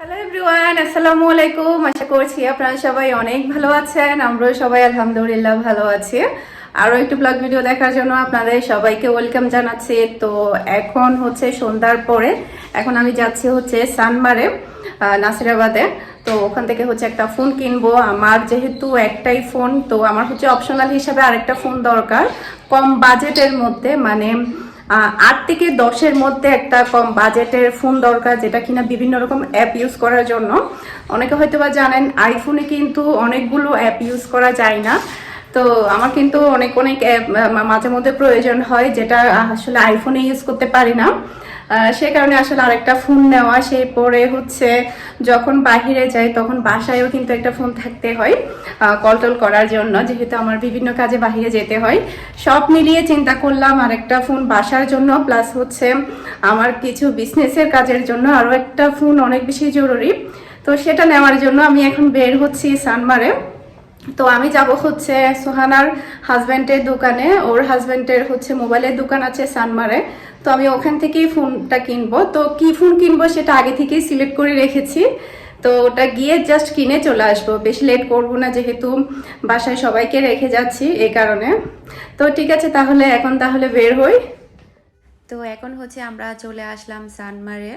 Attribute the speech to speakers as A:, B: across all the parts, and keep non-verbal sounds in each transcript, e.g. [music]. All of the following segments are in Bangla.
A: হ্যালো এভরিওয়ান আসসালামু আলাইকুম আশা করছি আপনারা সবাই অনেক ভালো আছেন। আমরাও সবাই আলহামদুলিল্লাহ ভালো আছি। আরও একটু ব্লগ ভিডিও দেখার জন্য আপনাদের সবাইকে ওয়েলকাম জানাচ্ছি। তো এখন হচ্ছে সন্ধ্যার পরে, এখন আমি যাচ্ছি হচ্ছে সানমারে নাসিরাবাদে। তো ওখান থেকে হচ্ছে একটা ফোন কিনবো। আমার যেহেতু একটাই ফোন তো আমার হচ্ছে অপশনাল হিসাবে আরেকটা ফোন দরকার। কম বাজেটের মধ্যে মানে আট থেকে দশের মধ্যে একটা কম বাজেটের ফোন দরকার, যেটা কিনা বিভিন্ন রকম অ্যাপ ইউজ করার জন্য। অনেকে হয়তো বা জানেন আইফোনে কিন্তু অনেকগুলো অ্যাপ ইউজ করা যায় না। তো আমার কিন্তু অনেক অনেক অ্যাপ মাঝে মধ্যে প্রয়োজন হয়, যেটা আসলে আইফোনে ইউজ করতে পারি না। সে কারণে আসলে আরেকটা ফোন নেওয়া, সেই পরে হচ্ছে যখন বাহিরে যাই তখন বাসায়ও কিন্তু একটা ফোন থাকতে হয় কল টল করার জন্য, যেহেতু আমার বিভিন্ন কাজে বাহিরে যেতে হয়। সব মিলিয়ে চিন্তা করলাম আরেকটা ফোন বাসার জন্য প্লাস হচ্ছে আমার কিছু বিজনেসের কাজের জন্য আরও একটা ফোন অনেক বেশি জরুরি। তো সেটা নেওয়ার জন্য আমি এখন বের হচ্ছি সানমারে। তো আমি যাব হচ্ছে সোহানার হাজব্যান্ডের দোকানে, ওর হাজব্যান্ডের হচ্ছে মোবাইলের দোকান আছে সানমারে। তো আমি ওখান থেকেই ফোনটা কিনবো। তো কি ফোন কিনবো সেটা আগে থেকেই সিলেক্ট করে রেখেছি। তো ওটা গিয়ে জাস্ট কিনে চলে আসব। বেশি লেট করব না যেহেতু বাসায় সবাইকে রেখে যাচ্ছি এই কারণে। তো ঠিক আছে, তাহলে এখন তাহলে বের হই। তো এখন হচ্ছে আমরা চলে আসলাম সানমারে।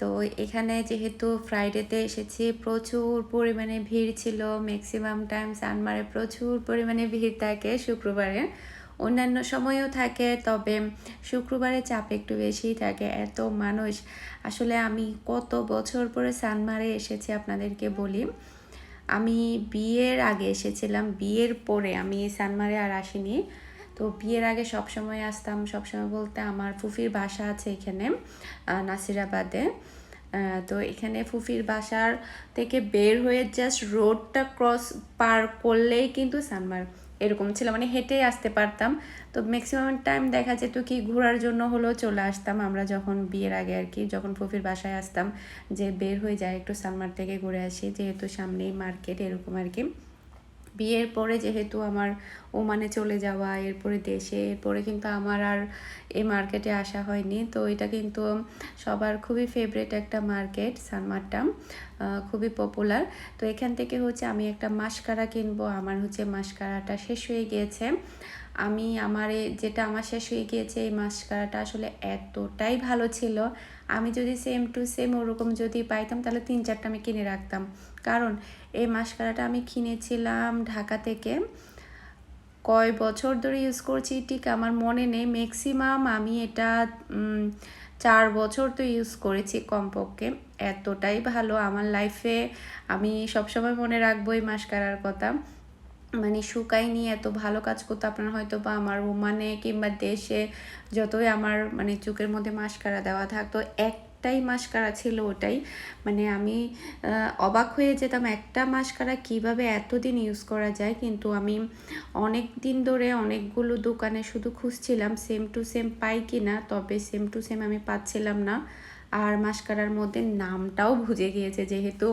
A: তো এখানে যেহেতু ফ্রাইডেতে এসেছি, প্রচুর পরিমাণে ভিড় ছিল। ম্যাক্সিমাম টাইম সানমারে প্রচুর পরিমাণে ভিড় থাকে শুক্রবারে। অন্যান্য সময়ও থাকে, তবে শুক্রবারে চাপ একটু বেশিই থাকে। এত মানুষ, আসলে আমি কত বছর পরে সানমারে এসেছি আপনাদেরকে বলি। আমি বিয়ের আগে এসেছিলাম, বিয়ের পরে আমি সানমারে আর আসিনি। তো বিয়ের আগে সবসময় আসতাম, সবসময় বলতে আমার ফুফির বাসা আছে এখানে নাসিরাবাদে। তো এখানে ফুফির বাসার থেকে বের হয়ে জাস্ট রোডটা ক্রস পার করলেই কিন্তু সানমার এরকম ছিল মানে হেঁটেই আসতে পারতাম। তো ম্যাক্সিমাম টাইম দেখা যেত কি ঘোরার জন্য হলেও চলে আসতাম। আমরা যখন বিয়ের আগে আর কি, যখন ফুফির বাসায় আসতাম, যে বের হয়ে যায় একটু সালমার থেকে ঘুরে আসি, যেহেতু সামনেই মার্কেট এরকম আর কি। বিয়ের পরে যেহেতু আমার ওমানে চলে যাওয়া, এরপরে দেশে, এরপরে কিন্তু আমার আর এই মার্কেটে আসা হয়নি। তো এটা কিন্তু সবার খুবই ফেভারেট একটা মার্কেট সানমারটাম খুবই পপুলার তো এখান থেকে হচ্ছে আমি একটা মাস্কারা কিনবো। আমার হচ্ছে মাস্কারাটা শেষ হয়ে গিয়েছে। আমি আমার যেটা আমার শেষ হয়ে গিয়েছে এই মাস্কারাটা আসলে এতটাই ভালো ছিল। আমি যদি সেম টু সেম ওরকম যদি পাইতাম তাহলে তিন চারটা আমি কিনে রাখতাম। কারণ এই মাস্কারাটা আমি কিনেছিলাম ঢাকা থেকে কয় বছর ধরে ইউজ করছি ঠিক আমার মনে নেই। ম্যাক্সিমাম আমি এটা চার বছর তো ইউজ করেছি কমপক্ষে। এতটাই ভালো আমার লাইফে আমি সবসময় মনে রাখব এই মাস্কারার কথা। মানে শুকায়নি এত ভালো কাজ করতো আপনার হয়তো বা আমার ওমানে কিংবা দেশে যতই আমার মানে চোখের মধ্যে মাস্কারা দেওয়া থাকতো একটাই মাস্কারা ছিল ওটাই। মানে আমি অবাক হয়ে যেতাম একটা মাস্কারা কীভাবে এতদিন ইউজ করা যায়, কিন্তু আমি অনেক দিন ধরে অনেকগুলো দোকানে শুধু খুঁজছিলাম সেম টু সেম পাই কি না তবে সেম টু সেম আমি পাচ্ছিলাম না। আর মাস্কারার মধ্যে নামটাও বুঝে গিয়েছে যেহেতু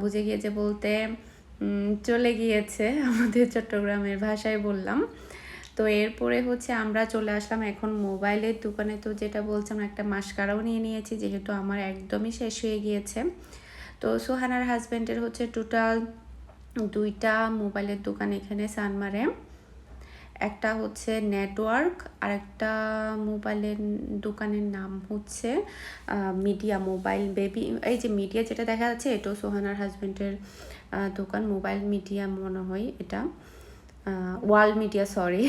A: বুঝে গিয়েছে বলতে চলে গিয়েছে, আমাদের চট্টগ্রামের ভাষায় বললাম। তো এরপরে হচ্ছে আমরা চলে আসলাম এখন মোবাইলের দোকানে। তো যেটা বলছিলাম একটা মাস্কারাও নিয়ে নিয়েছি, যেহেতু আমার একদমই শেষ হয়ে গিয়েছে। তো সোহানার হাজব্যান্ডের হচ্ছে টোটাল দুইটা মোবাইলের দোকান এখানে সানমারে। একটা হচ্ছে নেটওয়ার্ক, আর একটা মোবাইলের দোকানের নাম হচ্ছে মিডিয়া মোবাইল বেবি। এই যে মিডিয়া যেটা দেখা যাচ্ছে, এটাও সোহানার হাজব্যান্ডের দোকান, মোবাইল মিডিয়া মনে হয় এটা। Wall media sorry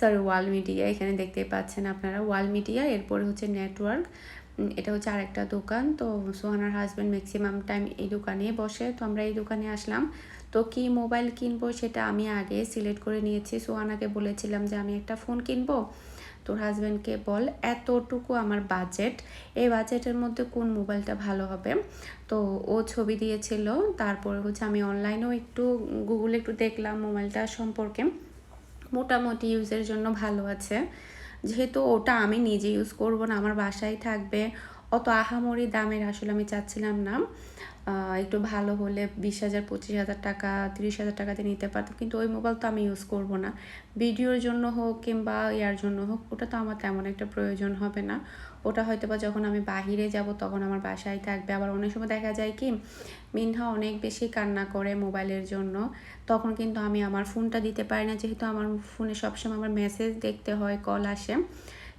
A: sorry [laughs] wall media, এখানে দেখতে পাচ্ছেন আপনারা। ওয়াল মিডিয়া, এরপরে হচ্ছে নেটওয়ার্ক এটা হচ্ছে আরেকটা দোকান। তো সোহানার হাজব্যান্ড ম্যাক্সিমাম টাইম এই দোকানে বসে। তো আমরা এই দোকানে আসলাম। তো কি মোবাইল কিনবো সেটা আমি আগে সিলেক্ট করে নিয়েছি। সোহানাকে বলেছিলাম যে আমি একটা ফোন কিনবো। তোর হাজব্যান্ডকে বল এতটুকু আমার বাজেট এই বাজেটের মধ্যে কোন মোবাইলটা ভালো হবে? তো ও ছবি দিয়েছিল, তারপরে হচ্ছে আমি অনলাইনেও একটু গুগলে একটু দেখলাম মোবাইলটা সম্পর্কে। মোটামুটি ইউজের জন্য ভালো আছে। যেহেতু ওটা আমি নিজে ইউজ করব না, আমার বাসায় থাকবে, অত আহামরি দামের আসলে আমি চাচ্ছিলাম না। একটু ভালো হলে বিশ হাজার, পঁচিশ হাজার টাকা, তিরিশ হাজার টাকাতে নিতে পারতাম। কিন্তু ওই মোবাইল তো আমি ইউজ করব না। ভিডিওর জন্য হোক কিংবা ইয়ার জন্য হোক, ওটা তো আমার তেমন একটা প্রয়োজন হবে না। ওটা হয়তো বা যখন আমি বাহিরে যাব, তখন আমার বাসায় থাকবে। আবার অনেক সময় দেখা যায় কি, মিনহা অনেক বেশি কান্না করে মোবাইলের জন্য। তখন কিন্তু আমি আমার ফোনটা দিতে পারি না। যেহেতু আমার ফোনে সবসময় আমার মেসেজ দেখতে হয় কল আসে।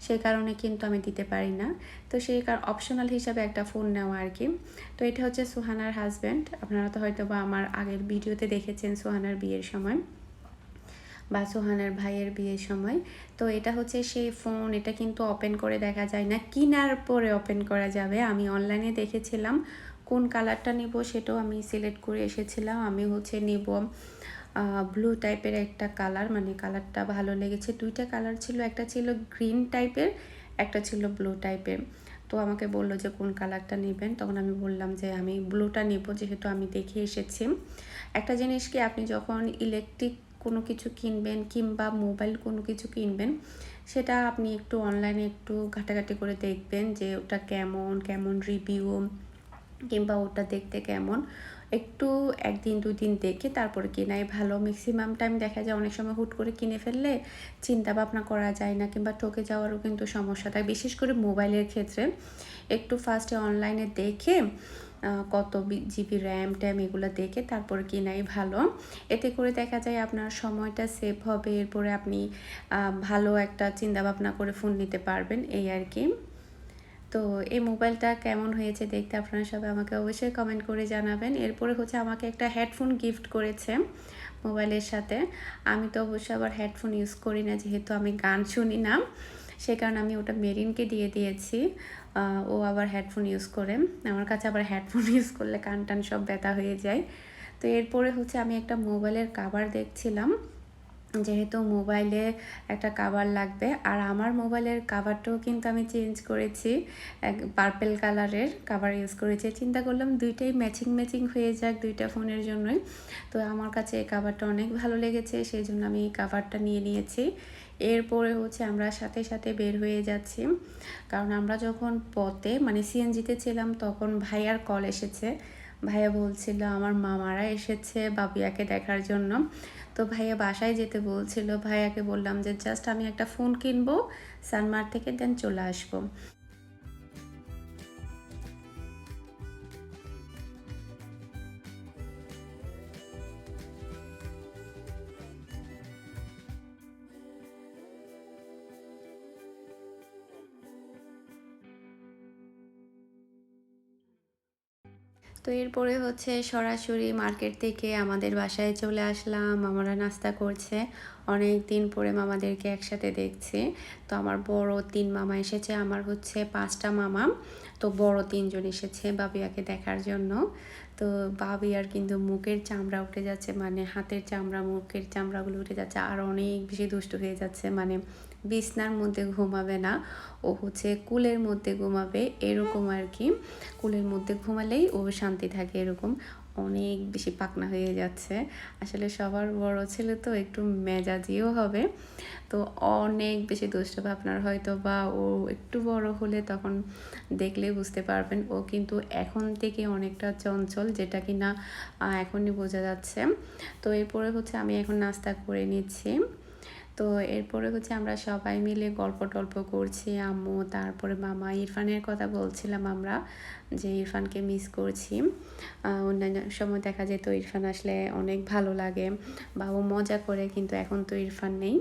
A: সেই কারণে কিন্তু আমি দিতে পারি না। তো সেই কার অপশনাল হিসাবে একটা ফোন নেওয়া আর কি। তো এটা হচ্ছে সুহানার হাজব্যান্ড আপনারা তো হয়তো বা আমার আগের ভিডিওতে দেখেছেন সুহানার বিয়ের সময় বা সোহানের ভাইয়ের বিয়ের সময়। তো এটা হচ্ছে সেই ফোন এটা কিন্তু ওপেন করে দেখা যায় না। কিনার পরে ওপেন করা যাবে। আমি অনলাইনে দেখেছিলাম কোন কালারটা নেব সেটাও আমি সিলেক্ট করে এসেছিলাম। আমি হচ্ছে নেব ব্লু টাইপের একটা কালার মানে কালারটা ভালো লেগেছে। দুইটা কালার ছিল, একটা ছিল গ্রিন টাইপের একটা ছিল ব্লু টাইপের তো আমাকে বলল যে, কোন কালারটা নেবেন? তখন আমি বললাম যে, আমি ব্লুটা নেব, যেহেতু আমি দেখে এসেছি। একটা জিনিস কি, আপনি যখন ইলেকট্রিক কোনো কিছু কিনবেন কিংবা মোবাইল কোনো কিছু কিনবেন, সেটা আপনি একটু অনলাইনে একটু ঘাটাঘাটি করে দেখবেন যে, ওটা কেমন কেমন রিভিউ কিংবা ওটা দেখতে কেমন, একটু একদিন দুই দিন দেখে তারপরে কেনাই ভালো ম্যাক্সিমাম টাইম দেখা যায় অনেক সময় হুট করে কিনে ফেললে চিন্তা ভাবনা করা যায় না কিংবা ঠকে যাওয়ারও কিন্তু সমস্যা থাকে বিশেষ করে মোবাইলের ক্ষেত্রে একটু ফার্স্টে অনলাইনে দেখে কত জিবি র্যাম ট্যাম এগুলো দেখে তারপর কিনাই ভালো। এতে করে দেখা যায় আপনার সময়টা সেভ হবে, এরপরে আপনি ভালো একটা চিন্তা ভাবনা করে ফোন নিতে পারবেন, এই আর কি। তো এই মোবাইলটা কেমন হয়েছে দেখতে আপনারা সবাই আমাকে অবশ্যই কমেন্ট করে জানাবেন। এরপরে হচ্ছে আমাকে একটা হেডফোন গিফট করেছে মোবাইলের সাথে। আমি তো অবশ্যই আবার হেডফোন ইউজ করি না, যেহেতু আমি গান শুনি না। সে কারণে আমি ওটা মেরিনকে দিয়ে দিয়েছি। ও আবার হেডফোন ইউজ করে। আমার কাছে আবার হেডফোন ইউজ [laughs] করলে কান টান সব ব্যথা হয়ে যায়। তো এরপরে হচ্ছে আমি একটা মোবাইলের কাভার দেখছিলাম। যেহেতু মোবাইলে একটা কাভার লাগবে, আর আমার মোবাইলের কাভারটাও কিন্তু আমি চেঞ্জ করেছি। এক পার্পেল কালারের কাভার ইউজ করেছি। চিন্তা করলাম দুইটাই ম্যাচিং ম্যাচিং হয়ে যাক দুইটা ফোনের জন্যই। তো আমার কাছে এই কাভারটা অনেক ভালো লেগেছে, সেই জন্য আমি এই কাভারটা নিয়ে নিয়েছি। এরপরে হচ্ছে আমরা সাথে সাথে বের হয়ে যাচ্ছি। কারণ আমরা যখন পথে মানে সিএনজিতে ছিলাম, তখন ভাইয়ার কল এসেছে। ভাইয়া বলছিল, আমার মামারা এসেছে বাবিয়াকে দেখার জন্য। তো ভাইয়া বাসায় যেতে বলছিল। ভাইয়াকে বললাম যে, জাস্ট আমি একটা ফোন কিনবো, সানমার থেকে দেন চলে আসব। তো এরপরে হচ্ছে সরাসরি মার্কেট থেকে আমাদের বাসায় চলে আসলাম। মামারা নাস্তা করছে। অনেক দিন পরে মামাদেরকে একসাথে দেখছি। তো আমার বড় তিন মামা এসেছে। আমার হচ্ছে পাঁচটা মামা। তো বড় তিনজন এসেছে বাবিয়াকে দেখার জন্য। তো বাবিয়ার কিন্তু মুখের চামড়া উঠে যাচ্ছে। মানে হাতের চামড়া, মুখের চামড়াগুলো উঠে যাচ্ছে। আর অনেক বেশি দুষ্ট হয়ে যাচ্ছে। মানে বিছনার মধ্যে ঘুমাবে না। ও হচ্ছে কুলের মধ্যে ঘুমাবে, এরকম আর কি কুলের মধ্যে ঘুমালেই ও শান্তি থাকে এরকম। অনেক বেশি পাকনা হয়ে যাচ্ছে। আসলে সবার বড় ছেলে তো একটু মেজাজিও হবে। তো অনেক বেশি দুষ্ট হবে আপনার হয়তো বা ও একটু বড় হলে তখন দেখলে বুঝতে পারবেন। ও কিন্তু এখন থেকে অনেকটা চঞ্চল, যেটা কি না এখনই বোঝা যাচ্ছে। তো এরপরে হচ্ছে আমি এখন নাস্তা করে নিচ্ছি। তো এরপরে হচ্ছে আমরা সবাই মিলে গল্প টল্প করছি, আম্মু, তারপরে মামা ইরফানের কথা বলছিলাম আমরা যে ইরফানকে মিস করছি। অন্যান্য সময় দেখা যেত ইরফান আসলে অনেক ভালো লাগে বা ও মজা করে কিন্তু এখন তো ইরফান নেই।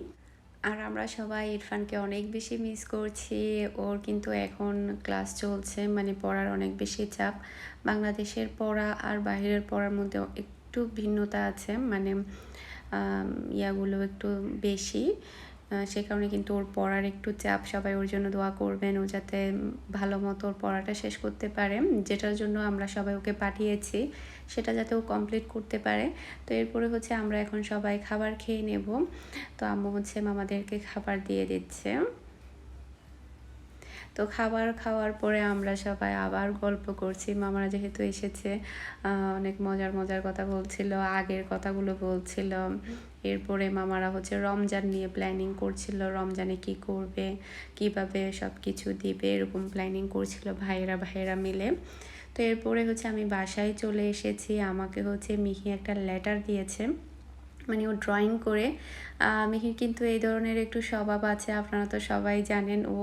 A: আর আমরা সবাই ইরফানকে অনেক বেশি মিস করছি, ওর কিন্তু এখন ক্লাস চলছে মানে পড়ার অনেক বেশি চাপ। বাংলাদেশের পড়া আর বাইরের পড়ার মধ্যে একটু ভিন্নতা আছে মানে ইয়াগুলো একটু বেশি। সে কারণে কিন্তু ওর পড়ার একটু চাপ, সবাই ওর জন্য দোয়া করবেন, ও যাতে ভালো মতো ওর পড়াটা শেষ করতে পারে। যেটার জন্য আমরা সবাই ওকে পাঠিয়েছি, সেটা যাতে ও কমপ্লিট করতে পারে। তো এরপরে হচ্ছে আমরা এখন সবাই খাবার খেয়ে নেব। তো আম্মু হচ্ছে মামাদেরকে খাবার দিয়ে দিচ্ছে। তো খাবার খাওয়ার পরে আমরা সবাই আবার গল্প করছি। মামারা যেহেতু এসেছে অনেক মজার মজার কথা বলছিল, আগের কথাগুলো বলছিল। এরপরে মামারা হচ্ছে রমজান নিয়ে প্ল্যানিং করছিল, রমজানে কি করবে, কীভাবে সব কিছু দিবে, এরকম প্ল্যানিং করছিল ভাইয়েরা ভাইয়েরা মিলে। তো
B: এরপরে হচ্ছে আমি বাসায় চলে এসেছি, আমাকে হচ্ছে মিহি একটা লেটার দিয়েছে। মানে ও ড্রয়িং করে। মিহির কিন্তু এই ধরনের একটু স্বভাব আছে, আপনারা তো সবাই জানেন। ও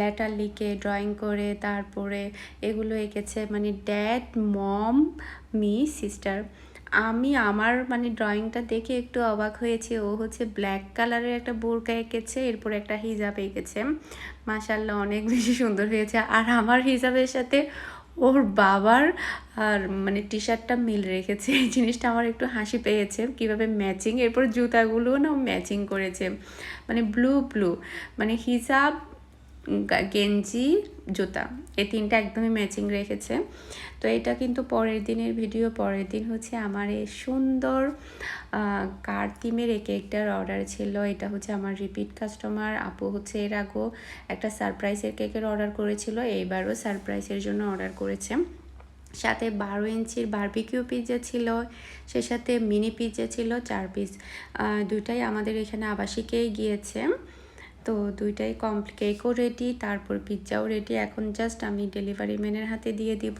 B: লেটার লিখে ড্রয়িং করে, তারপরে এগুলো এঁকেছে মানে ড্যাড মম মি সিস্টার আমি আমার মানে ড্রয়িংটা দেখে একটু অবাক হয়েছি। ও হচ্ছে ব্ল্যাক কালারের একটা বোরকা এঁকেছে, এরপর একটা হিজাব এঁকেছে। মাসাল্লাহ অনেক বেশি সুন্দর হয়েছে। আর আমার হিজাবের সাথে ওর বাবার আর মানে টি শার্টটা মিল রেখেছে। এই জিনিসটা আমার একটু হাসি পেয়েছে। কীভাবে ম্যাচিং এরপর জুতাগুলো না ম্যাচিং করেছে। মানে ব্লু ব্লু মানে হিজাব গা- গেঞ্জি, জুতা। এই তিনটা একদমই ম্যাচিং রেখেছে। তো এটা কিন্তু পরের দিনের ভিডিও পরের দিন হচ্ছে আমার এই সুন্দর কার থিমের এই অর্ডার ছিল। এটা হচ্ছে আমার রিপিট কাস্টমার আপু হচ্ছে এর আগেও একটা সারপ্রাইজের কেকের অর্ডার করেছিল, এইবারও সারপ্রাইজের জন্য অর্ডার করেছে। সাথে বারো ইঞ্চির বারবিকিউ পিৎজা ছিল, সে সাথে মিনি পিৎজা ছিল, চার পিস দুইটাই আমাদের এখানে আবাসিকেই গিয়েছে। তো দুইটাই কমপ্লি কেকও রেডি তারপর পিৎজাও রেডি এখন জাস্ট আমি ডেলিভারি ম্যানের হাতে দিয়ে দিব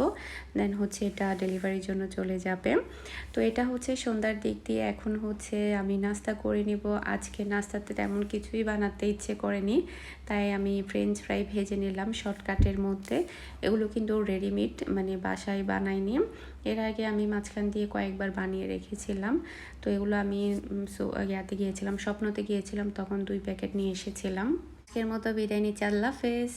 B: দেন হচ্ছে এটা ডেলিভারির জন্য চলে যাবে। তো এটা হচ্ছে সন্ধ্যার দিক দিয়ে, এখন হচ্ছে আমি নাস্তা করে নিব। আজকে নাস্তাতে তেমন কিছুই বানাতে ইচ্ছে করেনি, তাই আমি ফ্রেঞ্চ ফ্রাই ভেজে নিলাম শর্টকাটের মধ্যে। এগুলো কিন্তু রেডিমেড মানে বাসায় বানাইনি। এর আগে আমি মাঝখান দিয়ে কয়েকবার বানিয়ে রেখেছিলাম। তো এগুলো আমি ইয়াতে গিয়েছিলাম, স্বপ্নতে গিয়েছিলাম, তখন দুই প্যাকেট নিয়ে এসেছিলাম। আজকের মতো বিদায় নিচ্ছি, আল্লাহ হাফেজ।